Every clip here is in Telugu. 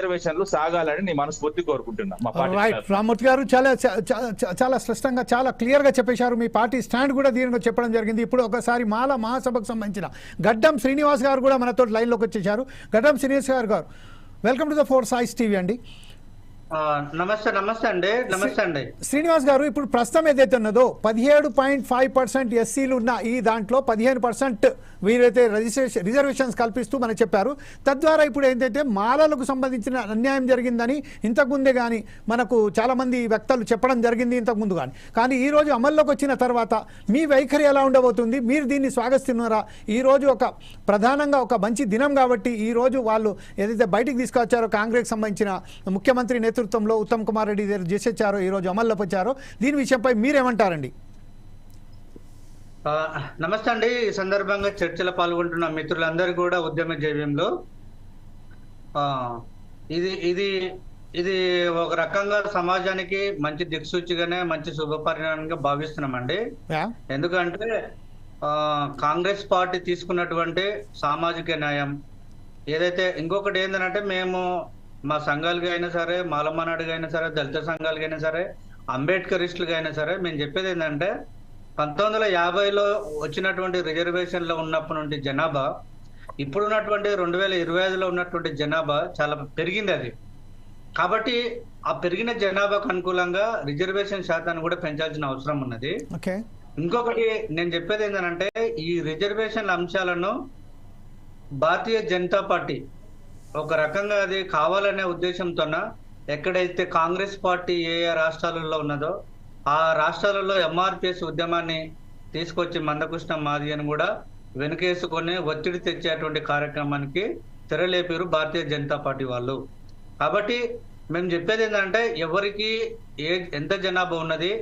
రిజర్వేషన్లు సాగాలని నేను మనస్ఫూర్తి కోరుకుంటున్నా మా పార్టీ. రామ్మూర్తి గారు చాలా చాలా స్పష్టంగా చాలా క్లియర్గా చెప్పేశారు. మీ పార్టీ స్టాండ్ కూడా దీనిలో చెప్పడం జరిగింది. ఇప్పుడు ఒకసారి మాల మహాసభకు సంబంధించిన గడ్డం శ్రీనివాస్ గారు కూడా మనతో లైన్లోకి వచ్చేసారు Gaddam Srinivas garu garu welcome to the four సాయిస్ TV అండి. నమస్తే నమస్తే అండి నమస్తే అండి. శ్రీనివాస్ గారు ఇప్పుడు ప్రస్తుతం ఏదైతే ఉన్నదో పదిహేడు పాయింట్ ఫైవ్ పర్సెంట్ ఎస్సీలు ఉన్న ఈ దాంట్లో పదిహేను పర్సెంట్ వీరైతే రిజిస్ట్రేషన్ రిజర్వేషన్స్ కల్పిస్తూ మనకు చెప్పారు. తద్వారా ఇప్పుడు ఏంటంటే మాలలకు సంబంధించిన అన్యాయం జరిగిందని ఇంతకుముందే కానీ మనకు చాలామంది వ్యక్తులు చెప్పడం జరిగింది ఇంతకుముందు కానీ కానీ ఈ రోజు అమల్లోకి వచ్చిన తర్వాత మీ వైఖరి ఎలా ఉండబోతుంది? మీరు దీన్ని స్వాగతిస్తున్నారా? ఈ రోజు ఒక ప్రధానంగా ఒక మంచి దినం కాబట్టి ఈ రోజు వాళ్ళు ఏదైతే బయటికి తీసుకొచ్చారో కాంగ్రెస్ సంబంధించిన ముఖ్యమంత్రి నేతృత్వంలో ఉత్తమ్ కుమార్ రెడ్డి గారు చేసొచ్చారో ఈ రోజు అమల్లోకి వచ్చారో దీని విషయంపై మీరేమంటారండి? నమస్తే అండి. ఈ సందర్భంగా చర్చలో పాల్గొంటున్న మిత్రులందరూ కూడా ఉద్యమ జైవ్యంలో. ఇది ఇది ఇది ఒక రకంగా సమాజానికి మంచి దిక్సూచిగానే మంచి శుభపరిణామంగా భావిస్తున్నామండి. ఎందుకంటే ఆ, కాంగ్రెస్ పార్టీ తీసుకున్నటువంటి సామాజిక న్యాయం ఏదైతే ఇంకొకటి ఏంటంటే మేము మా సంఘాలుగా అయినా సరే మాలమనాడుగా అయినా సరే దళిత సంఘాలుగా అయినా సరే అంబేద్కరిస్టులుగా అయినా సరే మేము చెప్పేది ఏంటంటే పంతొమ్మిది వందల యాభైలో వచ్చినటువంటి రిజర్వేషన్లో ఉన్నప్పటి నుండి జనాభా ఇప్పుడున్నటువంటి రెండు వేల ఇరవై ఐదులో ఉన్నటువంటి జనాభా చాలా పెరిగింది అది. కాబట్టి ఆ పెరిగిన జనాభాకు అనుకూలంగా రిజర్వేషన్ శాతాన్ని కూడా పెంచాల్సిన అవసరం ఉన్నది. ఓకే. ఇంకొకటి నేను చెప్పేది ఏంటంటే ఈ రిజర్వేషన్ అంశాలను భారతీయ జనతా పార్టీ ఒక రకంగా అది కావాలనే ఉద్దేశంతోన ఎక్కడైతే కాంగ్రెస్ పార్టీ ఏ ఏ రాష్ట్రాలలో ఉన్నదో ఆ రాష్ట్రాలలో ఎంఆర్పిఎస్ ఉద్యమాన్ని తీసుకొచ్చి మందకృష్ణ మాది అని కూడా వెనుకేసుకొని ఒత్తిడి తెచ్చేటువంటి కార్యక్రమానికి తెరలేపారు భారతీయ జనతా పార్టీ వాళ్ళు. కాబట్టి మేము చెప్పేది ఏంటంటే ఎవరికి ఏ ఎంత జనాభా ఉన్నది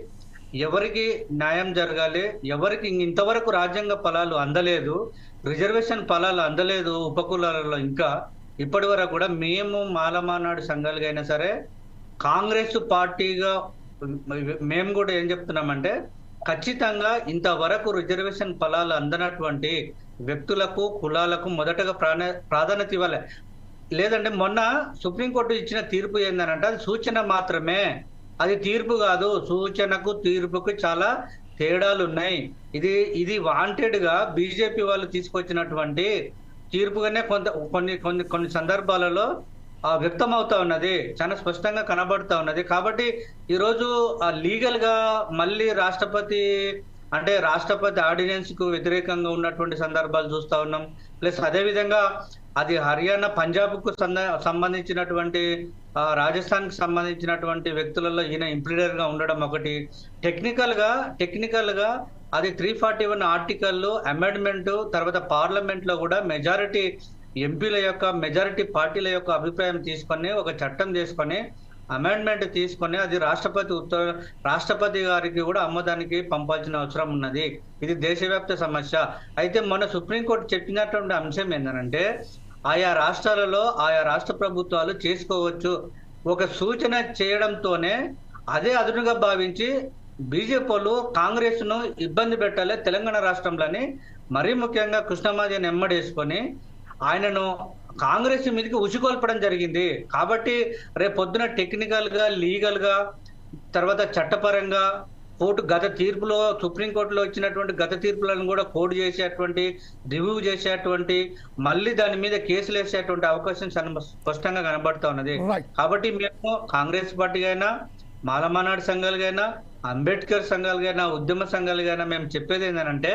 ఎవరికి న్యాయం జరగాలి ఎవరికి ఇంతవరకు రాజ్యాంగ ఫలాలు అందలేదు రిజర్వేషన్ ఫలాలు అందలేదు ఉపకులాలలో ఇంకా ఇప్పటి వరకు కూడా మేము మాలమానాడు సంఘాలుగా అయినా సరే కాంగ్రెస్ పార్టీగా మేము కూడా ఏం చెప్తున్నామంటే ఖచ్చితంగా ఇంతవరకు రిజర్వేషన్ ఫలాలు అందనటువంటి వ్యక్తులకు కులాలకు మొదటగా ప్రాణ ప్రాధాన్యత ఇవ్వాలి. లేదంటే మొన్న సుప్రీంకోర్టు ఇచ్చిన తీర్పు ఏందనంటే అది సూచన మాత్రమే. అది తీర్పు కాదు సూచనకు తీర్పుకు చాలా తేడాలు ఉన్నాయి ఇది ఇది వాంటెడ్గా బీజేపీ వాళ్ళు తీసుకొచ్చినటువంటి తీర్పుగానే కొంత కొన్ని కొన్ని కొన్ని సందర్భాలలో వ్యక్తమవుతా వ్యక్తం ఉన్నది. చాలా స్పష్టంగా కనబడుతూ ఉన్నది. కాబట్టి ఈరోజు లీగల్గా మళ్ళీ రాష్ట్రపతి అంటే రాష్ట్రపతి ఆర్డినెన్స్కు వ్యతిరేకంగా ఉన్నటువంటి సందర్భాలు చూస్తా ఉన్నాం. ప్లస్ అదేవిధంగా అది హర్యానా పంజాబ్కు సంబంధించినటువంటి రాజస్థాన్కు సంబంధించినటువంటి వ్యక్తులలో ఈయన ఇంప్లీడర్గా ఉండడం ఒకటి. టెక్నికల్గా టెక్నికల్గా అది త్రీ ఫార్టీ వన్ ఆర్టికల్లో అమెండ్మెంట్ తర్వాత పార్లమెంట్లో కూడా మెజారిటీ ఎంపీల యొక్క మెజారిటీ పార్టీల యొక్క అభిప్రాయం తీసుకొని ఒక చట్టం తీసుకొని అమెండ్మెంట్ తీసుకొని అది రాష్ట్రపతి ఉత్తర రాష్ట్రపతి గారికి కూడా ఆమోదానికి పంపాల్సిన అవసరం ఉన్నది. ఇది దేశవ్యాప్త సమస్య. అయితే మన సుప్రీంకోర్టు చెప్పినటువంటి అంశం ఏంటంటే ఆయా రాష్ట్రాలలో ఆయా రాష్ట్ర ప్రభుత్వాలు చేసుకోవచ్చు. ఒక సూచన చేయడంతోనే అదే అదునుగా భావించి బీజేపీ వాళ్ళు కాంగ్రెస్ను ఇబ్బంది పెట్టాలి తెలంగాణ రాష్ట్రంలోని మరీ ముఖ్యంగా కృష్ణమాదిని ఎమ్మడేసుకొని ఆయనను కాంగ్రెస్ మీదకి ఉసుకొల్పడం జరిగింది కాబట్టి రేపు పొద్దున టెక్నికల్గా లీగల్గా తర్వాత చట్టపరంగా కోర్టు గత తీర్పులో సుప్రీంకోర్టులో ఇచ్చినటువంటి గత తీర్పులను కూడా కోడ్ చేసేటువంటి రివ్యూ చేసేటువంటి మళ్ళీ దాని మీద కేసులు వేసేటువంటి అవకాశం స్పష్టంగా కనబడుతా ఉన్నది. కాబట్టి మేము కాంగ్రెస్ పార్టీగా అయినా మాలమానాడు సంఘాలుగైనా అంబేద్కర్ సంఘాలుగైనా ఉద్యమ సంఘాలుగైనా మేము చెప్పేది ఏంటంటే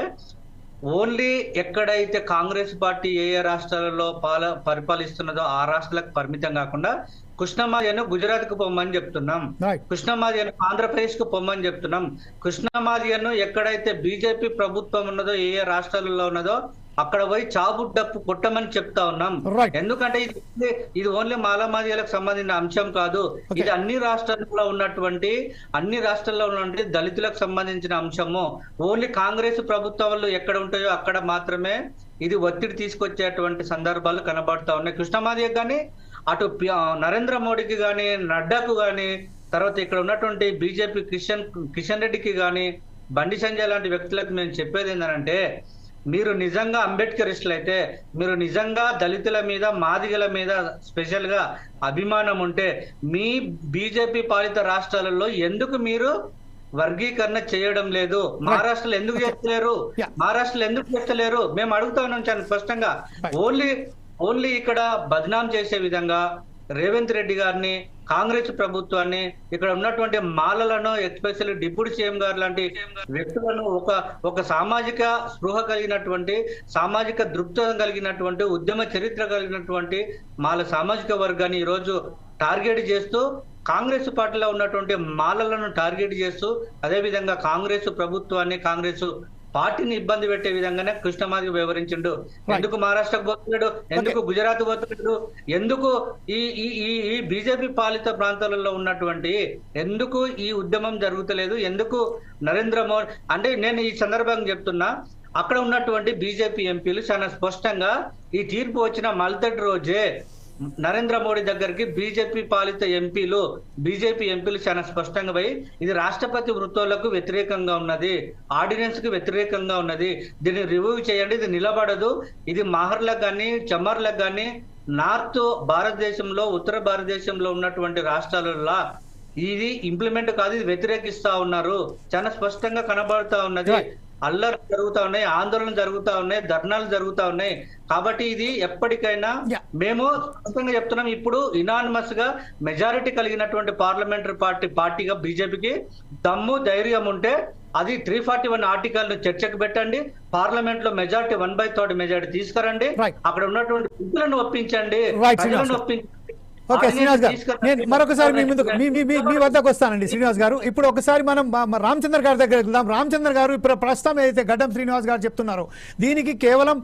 ఓన్లీ ఎక్కడైతే కాంగ్రెస్ పార్టీ ఏ ఏ రాష్ట్రాలలో పాల పరిపాలిస్తున్నదో ఆ రాష్ట్రాలకు పరిమితం కాకుండా కృష్ణమాదిను గుజరాత్కు పొమ్మని చెప్తున్నాం. రైట్ కృష్ణమాదియను ఆంధ్రప్రదేశ్కు పొమ్మని చెప్తున్నాం. కృష్ణమాదియను ఎక్కడైతే బీజేపీ ప్రభుత్వం ఉన్నదో ఏ ఏ రాష్ట్రాలలో ఉన్నదో అక్కడ పోయి చాబుడ్డప్పు కొట్టమని చెప్తా ఉన్నాం. ఎందుకంటే ఇది ఇది ఓన్లీ మాలమాదియాలకు సంబంధించిన అంశం కాదు. ఇది అన్ని రాష్ట్రాల్లో ఉన్నటువంటి అన్ని రాష్ట్రాల్లో ఉన్నటువంటి దళితులకు సంబంధించిన అంశము. ఓన్లీ కాంగ్రెస్ ప్రభుత్వాలు ఎక్కడ ఉంటాయో అక్కడ మాత్రమే ఇది ఒత్తిడి తీసుకొచ్చేటువంటి సందర్భాలు కనబడతా ఉన్నాయి. కృష్ణమాదియ కానీ అటు నరేంద్ర మోడీకి కానీ నడ్డాకు కానీ తర్వాత ఇక్కడ ఉన్నటువంటి బీజేపీ కిషన్ కిషన్ రెడ్డికి కానీ బండి సంజయ్ లాంటి వ్యక్తులకు మేము చెప్పేది ఏంటంటే మీరు నిజంగా అంబేద్కరిస్టులు అయితే మీరు నిజంగా దళితుల మీద మాదిగల మీద స్పెషల్గా అభిమానం ఉంటే మీ బీజేపీ పాలిత రాష్ట్రాలలో ఎందుకు మీరు వర్గీకరణ చేయడం లేదు? మహారాష్ట్రలో ఎందుకు చేస్తలేరు. మహారాష్ట్రలో ఎందుకు చేస్తలేరు? మేము అడుగుతా ఉన్నాం చాలా స్పష్టంగా. ఓన్లీ ఓన్లీ ఇక్కడ బద్నాం చేసే విధంగా రేవంత్ రెడ్డి గారిని కాంగ్రెస్ ప్రభుత్వాన్ని ఇక్కడ ఉన్నటువంటి మాలలను ఎస్పెషల్లీ డిప్యూటీ సీఎం గారు లాంటి వ్యక్తులను ఒక ఒక సామాజిక స్పృహ కలిగినటువంటి సామాజిక దృక్పథం కలిగినటువంటి ఉద్యమ చరిత్ర కలిగినటువంటి మాల సామాజిక వర్గాన్ని ఈరోజు టార్గెట్ చేస్తూ కాంగ్రెస్ పార్టీలో ఉన్నటువంటి మాలలను టార్గెట్ చేస్తూ అదే విధంగా కాంగ్రెస్ ప్రభుత్వాన్ని కాంగ్రెస్ పార్టీని ఇబ్బంది పెట్టే విధంగానే కృష్ణమాది వివరించిండు ఎందుకు మహారాష్ట్రకు పోతున్నాడు? ఎందుకు గుజరాత్ పోతున్నాడు? ఎందుకు ఈ ఈ ఈ ఈ బీజేపీ పాలిత ప్రాంతాలలో ఉన్నటువంటి ఎందుకు ఈ ఉద్యమం జరుగుతలేదు? ఎందుకు నరేంద్ర మోడీ అంటే నేను ఈ సందర్భంగా చెప్తున్నా అక్కడ ఉన్నటువంటి బీజేపీ ఎంపీలు చాలా స్పష్టంగా ఈ తీర్పు వచ్చిన మల్తటి రోజే నరేంద్ర మోడీ దగ్గరికి బీజేపీ పాలిత ఎంపీలు బీజేపీ ఎంపీలు చాలా స్పష్టంగా పోయి ఇది రాష్ట్రపతి వృత్తులకు వ్యతిరేకంగా ఉన్నది ఆర్డినెన్స్కు వ్యతిరేకంగా ఉన్నది దీన్ని రివ్యూ చేయండి ఇది నిలబడదు ఇది మహర్లకు కానీ చమర్లకు కానీ నార్త్ భారతదేశంలో ఉత్తర భారతదేశంలో ఉన్నటువంటి రాష్ట్రాలలో ఇది ఇంప్లిమెంట్ కాదు ఇది వ్యతిరేకిస్తా ఉన్నారు చాలా స్పష్టంగా కనబడుతా ఉన్నది. Right. అల్లరి జరుగుతా ఉన్నాయి ఆందోళన జరుగుతా ఉన్నాయి ధర్నాలు జరుగుతా ఉన్నాయి కాబట్టి ఇది ఎప్పటికైనా. మేము స్పష్టంగా చెప్తున్నాం ఇప్పుడు ఇనానిమస్గా మెజారిటీ కలిగినటువంటి పార్లమెంటరీ పార్టీ పార్టీగా బీజేపీకి దమ్ము ధైర్యం ఉంటే అది త్రీ ఫార్టీ వన్ ఆర్టికల్ను చర్చకు పెట్టండి పార్లమెంట్లో majority one by third majority తీసుకురండి. అక్కడ ఉన్నటువంటి ఒప్పించండి. ఒప్పించండి ఓకే శ్రీనివాస్ గారు. నేను మరొకసారి మీ ముందుకు మీ మీ- మీ మీ వద్దకు వస్తానండి శ్రీనివాస్ గారు ఇప్పుడు ఒకసారి మనం రామచంద్ర గారి దగ్గరికి వెళ్దాం రామచంద్ర గారు ఇప్పుడు ప్రస్తుతం ఏదైతే గడ్డం శ్రీనివాస్ గారు చెప్తున్నారో దీనికి కేవలం